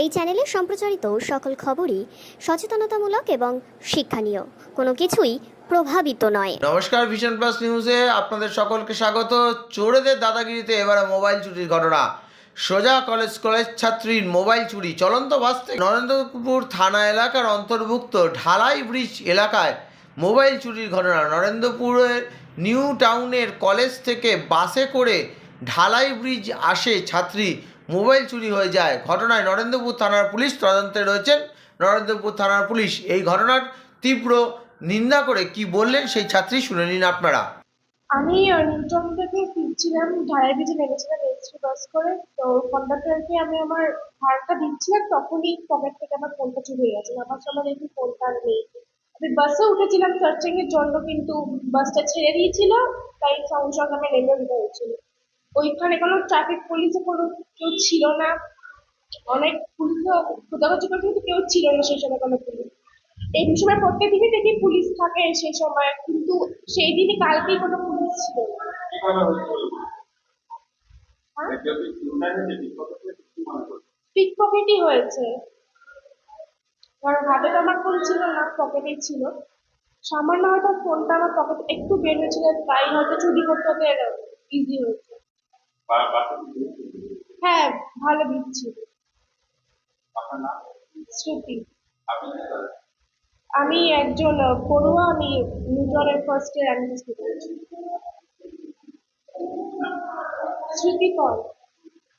এই চ্যানেলে সম্প্রচারিত সকল খবরই সচেতনতামূলক এবং শিক্ষণীয়। কোনো কিছুই প্রভাবিত নয়। নমস্কার ভিশন প্লাস নিউজে আপনাদের সকলকে স্বাগত। চোরেদের দাদাগিরিতে এবারে মোবাইল চুরির ঘটনা। সোজা কলেজ কলেজ ছাত্রীর মোবাইল চুরি। চলন্ত বাস থেকে নরেন্দ্রপুর থানা এলাকার অন্তর্ভুক্ত ঢালাই ব্রিজ এলাকায় মোবাইল চুরির ঘটনা। নরেন্দ্রপুরের নিউ টাউনের কলেজ থেকে বাসে করে ঢালাই ব্রিজ আসে ছাত্রী মোবাইল চুরি হয়ে যায়। ঘটনায় নরেন্দ্রপুর থানার পুলিশ তদন্তে রয়েছেন। নরেন্দ্রপুর থানার পুলিশ এই ঘটনার তীব্র নিন্দা করে কি বললেন সেই ছাত্রী শুনে নিন আপনারা। আমি নিউটন থেকে ফিরছিলাম, ঢালাই ব্রিজে নেমেছিলাম এসটি বাস করে। তো কন্ডাক্টরকে আমি আমার ভাড়াটা দিচ্ছিলাম, তখনই পকেট থেকে আমার ফোনটা চুরি হয়ে গেছে। আমার সময় দেখি ফোনটা নেই। আমি বাসে উঠেছিলাম সার্চিং এর জন্য, কিন্তু বাসটা ছেড়ে দিয়েছিল, তাই সঙ্গে সঙ্গে আমি নেমে হয়েছিল। ওইখানে কোনো ট্রাফিক পুলিশে কোনো কেউ ছিল না। অনেক পুলিশও খোঁজাখুঁজি করে কিন্তু কেউ ছিল না সেই সময় কোনো পুলিশ এই সময় প্রত্যেক দিনই দেখি পুলিশ থাকে সেই সময়, কিন্তু সেই দিনই কালকেই কোনো পুলিশ ছিল হ্যাঁ? পিক পকেটই হয়েছে। কারণ হাতে তো আমার ফোন ছিল না, পকেটেই ছিল। সামান্য হয়তো ফোনটা আমার পকেট একটু বের হয়েছিল, তাই হয়তো চুরি করতে ইজি হয়েছে। হ্যাঁ ভালো দিচ্ছি। শ্রুতি। আমি একজন পড়ুয়া আমি নিউটনের ফার্স্ট ইয়ার অ্যাডমিশন শ্রুতি পল